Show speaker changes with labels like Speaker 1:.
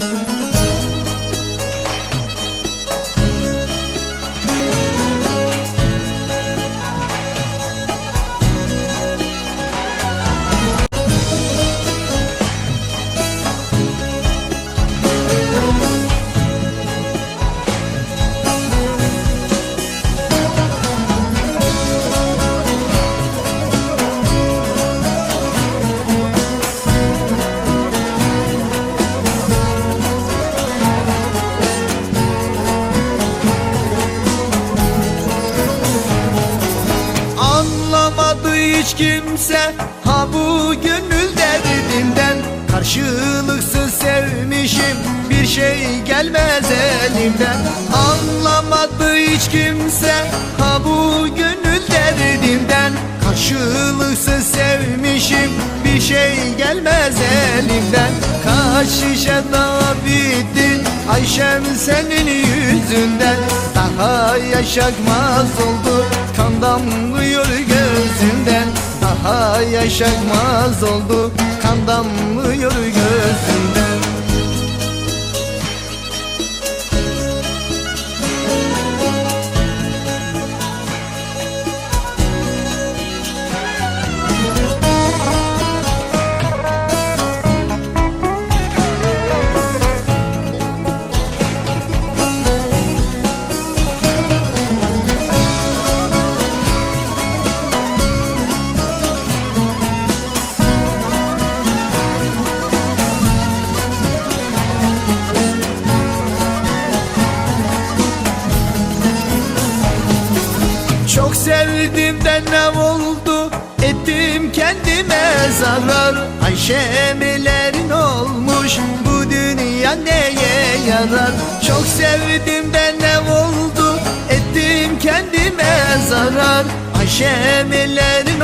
Speaker 1: Anlamadı hiç kimse ha bu gönül derdinden Karşılıksız sevmişim bir şey gelmez elimden. Anlamadı hiç kimse ha bu gönül derdinden Karşılıksız sevmişim bir şey gelmez elimden. Kaç şişe daha bitti Ayşem senin yüzünden? Daha yaşakmaz oldu Kan damlıyor gözünden Daha yaşakmaz oldu. Kan damlıyor gözünden sevdim de ne oldu? Ettim kendime zarar. Ayşemelerin olmuş Bu dünya neye yarar? Çok sevdim de ne oldu? Ettim kendime zarar. Ayşemelerin